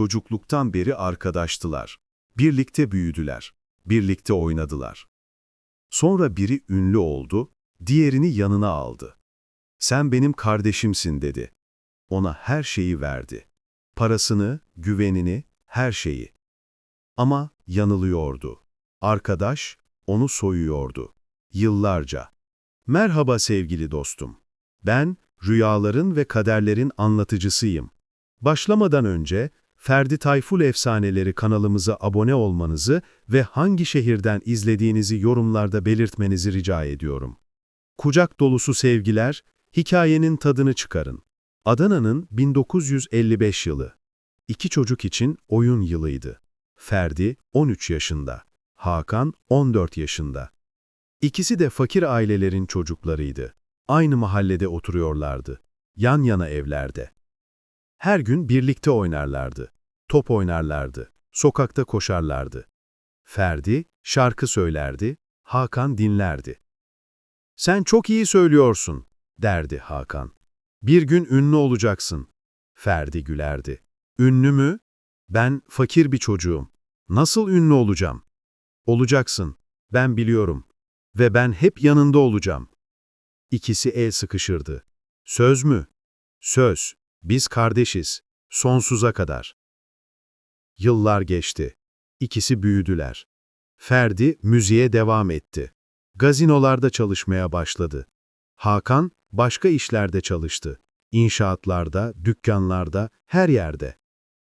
çocukluktan beri arkadaştılar. Birlikte büyüdüler. Birlikte oynadılar. Sonra biri ünlü oldu, diğerini yanına aldı. Sen benim kardeşimsin dedi. Ona her şeyi verdi. Parasını, güvenini, her şeyi. Ama yanılıyordu. Arkadaş onu soyuyordu. Yıllarca. Merhaba sevgili dostum. Ben rüyaların ve kaderlerin anlatıcısıyım. Başlamadan önce Ferdi Tayful Efsaneleri kanalımıza abone olmanızı ve hangi şehirden izlediğinizi yorumlarda belirtmenizi rica ediyorum. Kucak dolusu sevgiler, hikayenin tadını çıkarın. Adana'nın 1955 yılı. İki çocuk için oyun yılıydı. Ferdi 13 yaşında, Hakan 14 yaşında. İkisi de fakir ailelerin çocuklarıydı. Aynı mahallede oturuyorlardı. Yan yana evlerde. Her gün birlikte oynarlardı. Top oynarlardı. Sokakta koşarlardı. Ferdi şarkı söylerdi, Hakan dinlerdi. Sen çok iyi söylüyorsun, derdi Hakan. Bir gün ünlü olacaksın. Ferdi gülerdi. Ünlü mü? Ben fakir bir çocuğum. Nasıl ünlü olacağım? Olacaksın. Ben biliyorum. Ve ben hep yanında olacağım. İkisi el sıkışırdı. Söz mü? Söz. Biz kardeşiz. Sonsuza kadar. Yıllar geçti. İkisi büyüdüler. Ferdi müziğe devam etti. Gazinolarda çalışmaya başladı. Hakan başka işlerde çalıştı. İnşaatlarda, dükkanlarda, her yerde.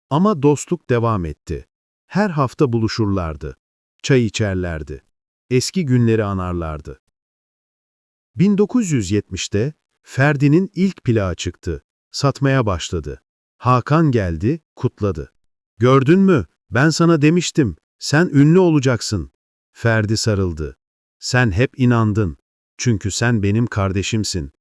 Ama dostluk devam etti. Her hafta buluşurlardı. Çay içerlerdi. Eski günleri anarlardı. 1970'te Ferdi'nin ilk plağı çıktı. Satmaya başladı. Hakan geldi, kutladı. Gördün mü? Ben sana demiştim. Sen ünlü olacaksın. Ferdi sarıldı. Sen hep inandın. Çünkü sen benim kardeşimsin.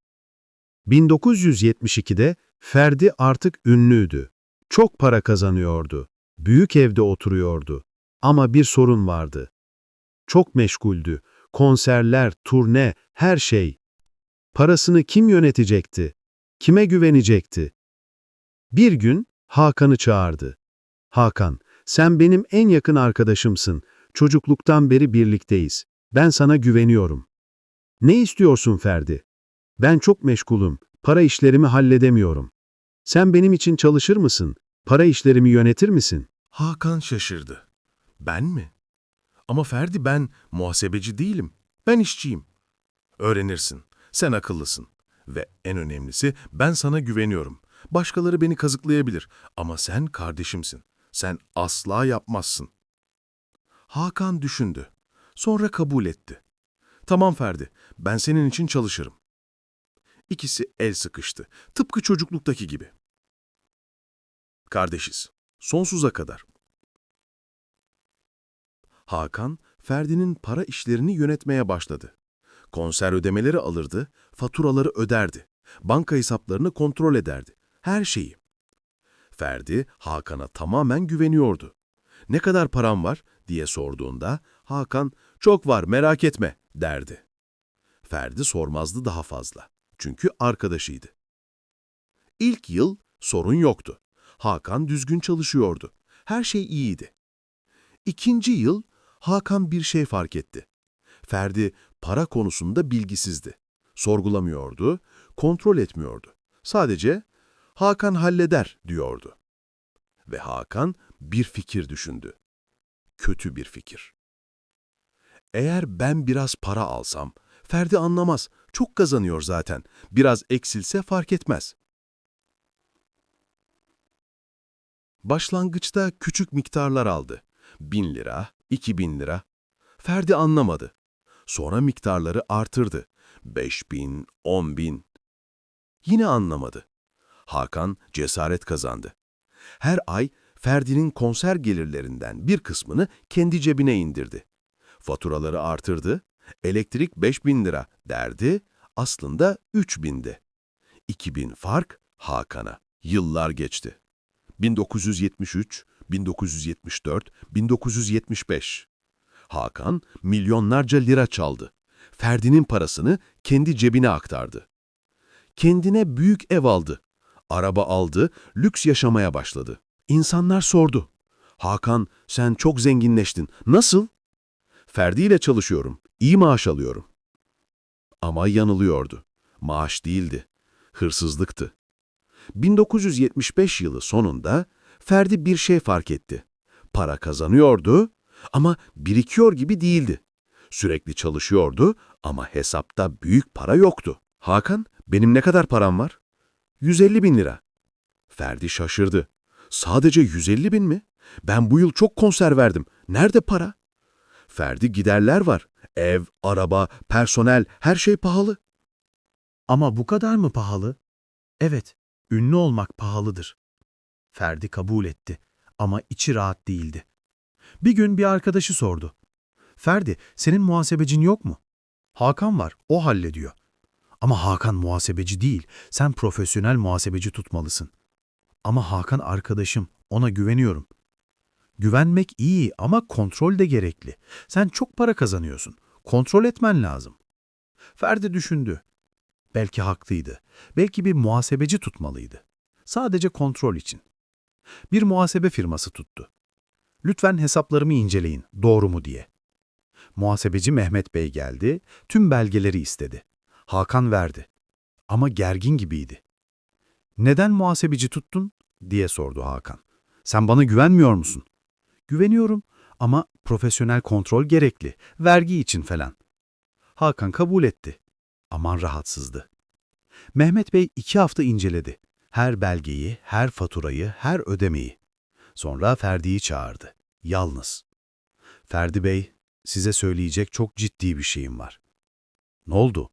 1972'de Ferdi artık ünlüydü. Çok para kazanıyordu. Büyük evde oturuyordu. Ama bir sorun vardı. Çok meşguldü. Konserler, turne, her şey. Parasını kim yönetecekti? Kime güvenecekti? Bir gün Hakan'ı çağırdı. Hakan, sen benim en yakın arkadaşımsın. Çocukluktan beri birlikteyiz. Ben sana güveniyorum. Ne istiyorsun Ferdi? Ben çok meşgulüm. Para işlerimi halledemiyorum. Sen benim için çalışır mısın? Para işlerimi yönetir misin? Hakan şaşırdı. Ben mi? Ama Ferdi ben muhasebeci değilim. Ben işçiyim. Öğrenirsin. Sen akıllısın. Ve en önemlisi ben sana güveniyorum. Başkaları beni kazıklayabilir ama sen kardeşimsin. Sen asla yapmazsın. Hakan düşündü. Sonra kabul etti. Tamam Ferdi, ben senin için çalışırım. İkisi el sıkıştı. Tıpkı çocukluktaki gibi. Kardeşiz. Sonsuza kadar. Hakan, Ferdi'nin para işlerini yönetmeye başladı. Konser ödemeleri alırdı, faturaları öderdi. Banka hesaplarını kontrol ederdi. Her şeyi. Ferdi, Hakan'a tamamen güveniyordu. Ne kadar param var diye sorduğunda Hakan, çok var merak etme derdi. Ferdi sormazdı daha fazla. Çünkü arkadaşıydı. İlk yıl sorun yoktu. Hakan düzgün çalışıyordu. Her şey iyiydi. İkinci yıl Hakan bir şey fark etti. Ferdi para konusunda bilgisizdi. Sorgulamıyordu, kontrol etmiyordu. Sadece Hakan halleder diyordu. Ve Hakan bir fikir düşündü. Kötü bir fikir. Eğer ben biraz para alsam, Ferdi anlamaz, çok kazanıyor zaten. Biraz eksilse fark etmez. Başlangıçta küçük miktarlar aldı. Bin lira, iki bin lira. Ferdi anlamadı. Sonra miktarları artırdı. Beş bin, on bin. Yine anlamadı. Hakan cesaret kazandı. Her ay Ferdi'nin konser gelirlerinden bir kısmını kendi cebine indirdi. Faturaları artırdı, elektrik 5 bin lira derdi, aslında 3 bindi. 2000 fark Hakan'a. Yıllar geçti. 1973, 1974, 1975. Hakan milyonlarca lira çaldı. Ferdi'nin parasını kendi cebine aktardı. Kendine büyük ev aldı. Araba aldı, lüks yaşamaya başladı. İnsanlar sordu. Hakan sen çok zenginleştin. Nasıl? Ferdi ile çalışıyorum. İyi maaş alıyorum. Ama yanılıyordu. Maaş değildi. Hırsızlıktı. 1975 yılı sonunda Ferdi bir şey fark etti. Para kazanıyordu ama birikiyor gibi değildi. Sürekli çalışıyordu ama hesapta büyük para yoktu. Hakan, benim ne kadar param var? 150 bin lira. Ferdi şaşırdı. Sadece 150 bin mi? Ben bu yıl çok konser verdim. Nerede para? Ferdi giderler var. Ev, araba, personel, her şey pahalı. Ama bu kadar mı pahalı? Evet, ünlü olmak pahalıdır. Ferdi kabul etti ama içi rahat değildi. Bir gün bir arkadaşı sordu. Ferdi, senin muhasebecin yok mu? Hakan var, o hallediyor. Ama Hakan muhasebeci değil, sen profesyonel muhasebeci tutmalısın. Ama Hakan arkadaşım, ona güveniyorum. Güvenmek iyi ama kontrol de gerekli. Sen çok para kazanıyorsun. Kontrol etmen lazım. Ferdi düşündü. Belki haklıydı. Belki bir muhasebeci tutmalıydı. Sadece kontrol için. Bir muhasebe firması tuttu. Lütfen hesaplarımı inceleyin, doğru mu diye. Muhasebeci Mehmet Bey geldi, tüm belgeleri istedi. Hakan verdi. Ama gergin gibiydi. Neden muhasebeci tuttun? diye sordu Hakan. Sen bana güvenmiyor musun? Güveniyorum ama profesyonel kontrol gerekli, vergi için falan. Hakan kabul etti. Aman rahatsızdı. Mehmet Bey iki hafta inceledi. Her belgeyi, her faturayı, her ödemeyi. Sonra Ferdi'yi çağırdı. Yalnız. Ferdi Bey, size söyleyecek çok ciddi bir şeyim var. Ne oldu?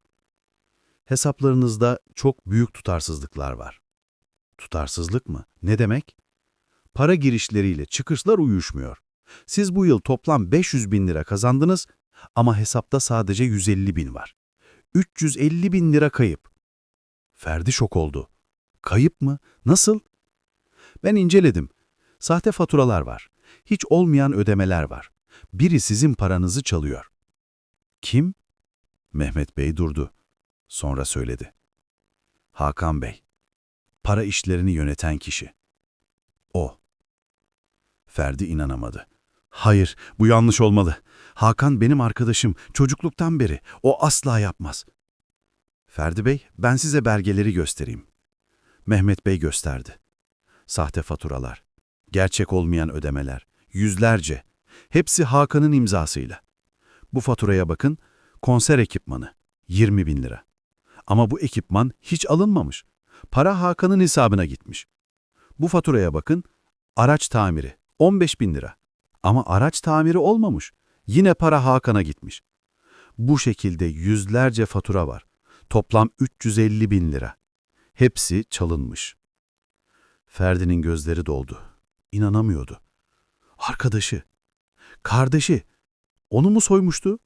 Hesaplarınızda çok büyük tutarsızlıklar var. Tutarsızlık mı? Ne demek? Para girişleriyle çıkışlar uyuşmuyor. Siz bu yıl toplam 500 bin lira kazandınız ama hesapta sadece 150 bin var. 350 bin lira kayıp. Ferdi şok oldu. Kayıp mı? Nasıl? Ben inceledim. Sahte faturalar var. Hiç olmayan ödemeler var. Biri sizin paranızı çalıyor. Kim? Mehmet Bey durdu. Sonra söyledi. Hakan Bey. Para işlerini yöneten kişi. O. Ferdi inanamadı. Hayır, bu yanlış olmalı. Hakan benim arkadaşım, çocukluktan beri. O asla yapmaz. Ferdi Bey, ben size belgeleri göstereyim. Mehmet Bey gösterdi. Sahte faturalar, gerçek olmayan ödemeler, yüzlerce. Hepsi Hakan'ın imzasıyla. Bu faturaya bakın, konser ekipmanı, 20 bin lira. Ama bu ekipman hiç alınmamış. Para Hakan'ın hesabına gitmiş. Bu faturaya bakın, araç tamiri, 15 bin lira. Ama araç tamiri olmamış. Yine para Hakan'a gitmiş. Bu şekilde yüzlerce fatura var. Toplam 350 bin lira. Hepsi çalınmış. Ferdi'nin gözleri doldu. İnanamıyordu. Arkadaşı, kardeşi, onu mu soymuştu?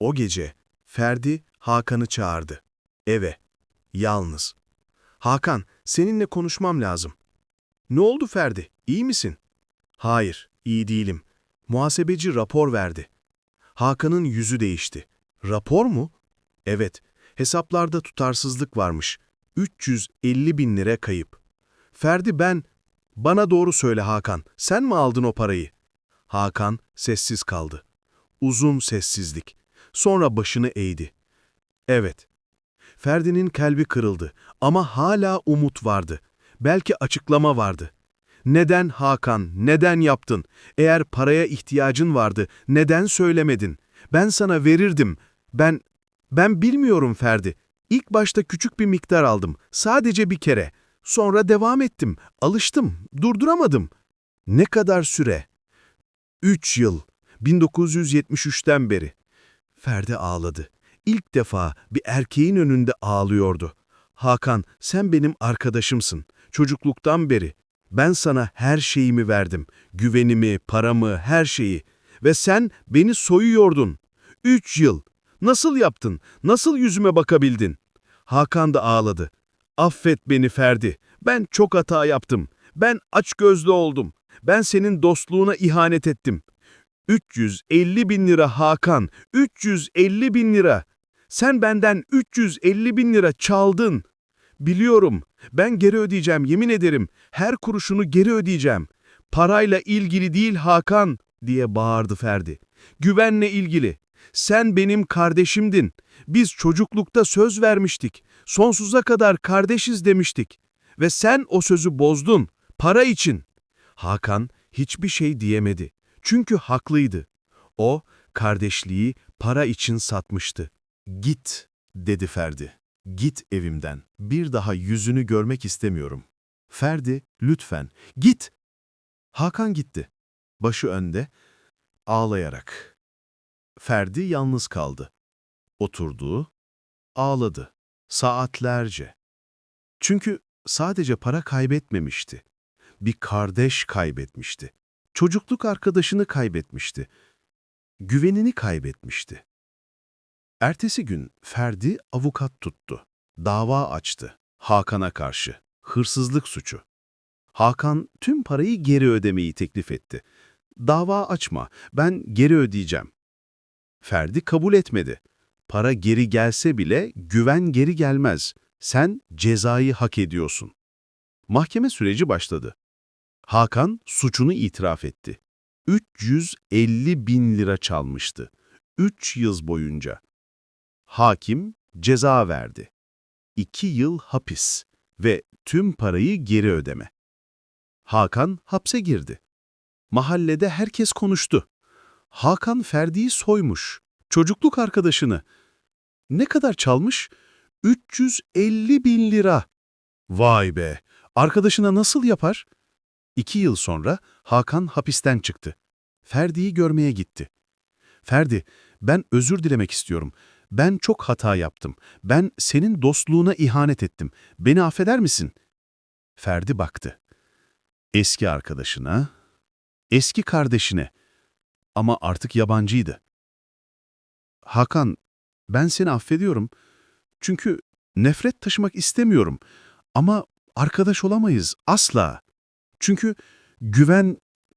O gece Ferdi Hakan'ı çağırdı. Eve. Yalnız. Hakan, seninle konuşmam lazım. Ne oldu Ferdi? İyi misin? Hayır, iyi değilim. Muhasebeci rapor verdi. Hakan'ın yüzü değişti. Rapor mu? Evet, hesaplarda tutarsızlık varmış. 350 bin lira kayıp. Ferdi ben... Bana doğru söyle Hakan, sen mi aldın o parayı? Hakan sessiz kaldı. Uzun sessizlik. Sonra başını eğdi. Evet. Ferdi'nin kalbi kırıldı ama hala umut vardı. Belki açıklama vardı. Neden Hakan, neden yaptın? Eğer paraya ihtiyacın vardı, neden söylemedin? Ben sana verirdim. Ben, ben bilmiyorum Ferdi. İlk başta küçük bir miktar aldım. Sadece bir kere. Sonra devam ettim. Alıştım. Durduramadım. Ne kadar süre? Üç yıl. 1973'ten beri. Ferdi ağladı. İlk defa bir erkeğin önünde ağlıyordu. Hakan, sen benim arkadaşımsın. Çocukluktan beri. Ben sana her şeyimi verdim. Güvenimi, paramı, her şeyi. Ve sen beni soyuyordun. Üç yıl. Nasıl yaptın? Nasıl yüzüme bakabildin? Hakan da ağladı. Affet beni Ferdi. Ben çok hata yaptım. Ben açgözlü oldum. Ben senin dostluğuna ihanet ettim. 350 bin lira Hakan. 350 bin lira. Sen benden 350 bin lira çaldın. Biliyorum. Ben geri ödeyeceğim, yemin ederim. Her kuruşunu geri ödeyeceğim. Parayla ilgili değil Hakan diye bağırdı Ferdi. Güvenle ilgili. Sen benim kardeşimdin. Biz çocuklukta söz vermiştik. Sonsuza kadar kardeşiz demiştik. Ve sen o sözü bozdun. Para için. Hakan hiçbir şey diyemedi. Çünkü haklıydı. O, kardeşliği para için satmıştı. Git, dedi Ferdi. Git evimden. Bir daha yüzünü görmek istemiyorum. Ferdi, lütfen, git. Hakan gitti. Başı önde, ağlayarak. Ferdi yalnız kaldı. Oturdu, ağladı. Saatlerce. Çünkü sadece para kaybetmemişti. Bir kardeş kaybetmişti. Çocukluk arkadaşını kaybetmişti. Güvenini kaybetmişti. Ertesi gün Ferdi avukat tuttu. Dava açtı. Hakan'a karşı. Hırsızlık suçu. Hakan tüm parayı geri ödemeyi teklif etti. Dava açma, ben geri ödeyeceğim. Ferdi kabul etmedi. Para geri gelse bile güven geri gelmez. Sen cezayı hak ediyorsun. Mahkeme süreci başladı. Hakan suçunu itiraf etti. 350 bin lira çalmıştı. 3 yıl boyunca. Hakim ceza verdi. 2 yıl hapis ve tüm parayı geri ödeme. Hakan hapse girdi. Mahallede herkes konuştu. Hakan Ferdi'yi soymuş. Çocukluk arkadaşını. Ne kadar çalmış? 350 bin lira. Vay be! Arkadaşına nasıl yapar? İki yıl sonra Hakan hapisten çıktı. Ferdi'yi görmeye gitti. Ferdi, ben özür dilemek istiyorum. Ben çok hata yaptım. Ben senin dostluğuna ihanet ettim. Beni affeder misin? Ferdi baktı. Eski arkadaşına, eski kardeşine ama artık yabancıydı. Hakan, ben seni affediyorum. Çünkü nefret taşımak istemiyorum. Ama arkadaş olamayız, asla. Çünkü güven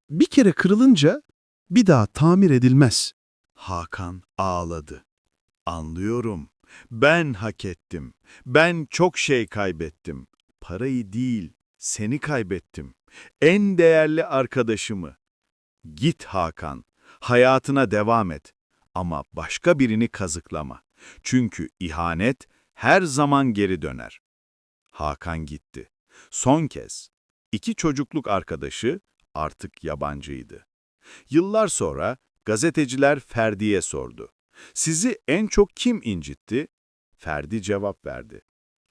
bir kere kırılınca bir daha tamir edilmez. Hakan ağladı. Anlıyorum. Ben hak ettim. Ben çok şey kaybettim. Parayı değil, seni kaybettim. En değerli arkadaşımı. Git Hakan. Hayatına devam et. Ama başka birini kazıklama. Çünkü ihanet her zaman geri döner. Hakan gitti. Son kez. İki çocukluk arkadaşı artık yabancıydı. Yıllar sonra gazeteciler Ferdi'ye sordu. Sizi en çok kim incitti? Ferdi cevap verdi.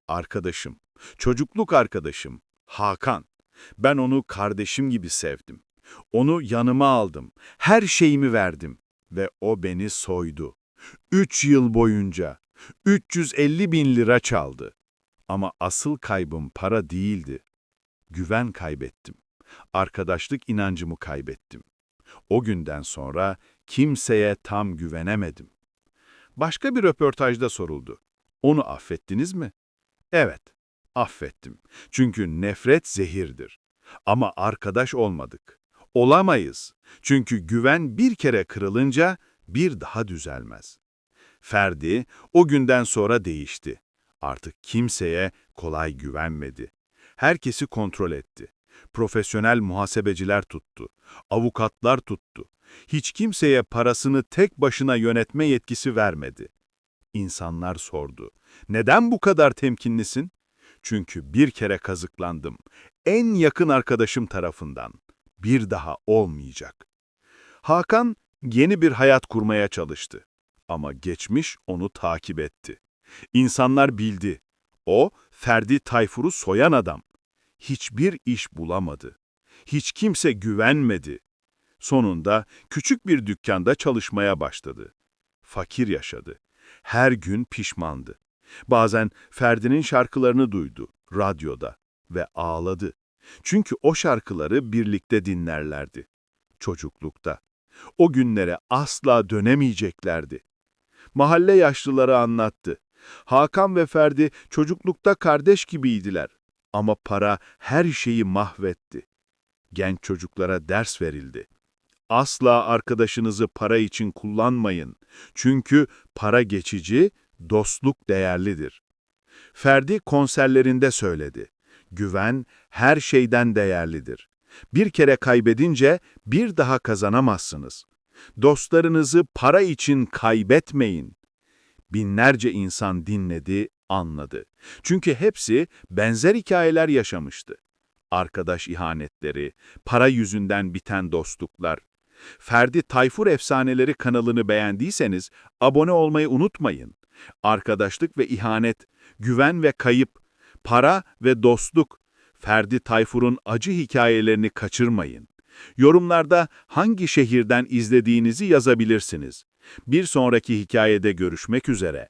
Arkadaşım, çocukluk arkadaşım, Hakan. Ben onu kardeşim gibi sevdim. Onu yanıma aldım, her şeyimi verdim ve o beni soydu. Üç yıl boyunca 350 bin lira çaldı. Ama asıl kaybım para değildi. Güven kaybettim. Arkadaşlık inancımı kaybettim. O günden sonra kimseye tam güvenemedim. Başka bir röportajda soruldu. Onu affettiniz mi? Evet, affettim. Çünkü nefret zehirdir. Ama arkadaş olmadık. Olamayız. Çünkü güven bir kere kırılınca bir daha düzelmez. Ferdi o günden sonra değişti. Artık kimseye kolay güvenmedi. Herkesi kontrol etti. Profesyonel muhasebeciler tuttu. Avukatlar tuttu. Hiç kimseye parasını tek başına yönetme yetkisi vermedi. İnsanlar sordu. Neden bu kadar temkinlisin? Çünkü bir kere kazıklandım. En yakın arkadaşım tarafından. Bir daha olmayacak. Hakan yeni bir hayat kurmaya çalıştı. Ama geçmiş onu takip etti. İnsanlar bildi. O, Ferdi Tayfur'u soyan adam. Hiçbir iş bulamadı. Hiç kimse güvenmedi. Sonunda küçük bir dükkanda çalışmaya başladı. Fakir yaşadı. Her gün pişmandı. Bazen Ferdi'nin şarkılarını duydu, radyoda ve ağladı. Çünkü o şarkıları birlikte dinlerlerdi. Çocuklukta. O günlere asla dönemeyeceklerdi. Mahalle yaşlıları anlattı. Hakan ve Ferdi çocuklukta kardeş gibiydiler. Ama para her şeyi mahvetti. Genç çocuklara ders verildi. Asla arkadaşınızı para için kullanmayın. Çünkü para geçici, dostluk değerlidir. Ferdi konserlerinde söyledi. Güven her şeyden değerlidir. Bir kere kaybedince bir daha kazanamazsınız. Dostlarınızı para için kaybetmeyin. Binlerce insan dinledi, anladı. Çünkü hepsi benzer hikayeler yaşamıştı. Arkadaş ihanetleri, para yüzünden biten dostluklar. Ferdi Tayfur Efsaneleri kanalını beğendiyseniz abone olmayı unutmayın. Arkadaşlık ve ihanet, güven ve kayıp, para ve dostluk, Ferdi Tayfur'un acı hikayelerini kaçırmayın. Yorumlarda hangi şehirden izlediğinizi yazabilirsiniz. Bir sonraki hikayede görüşmek üzere.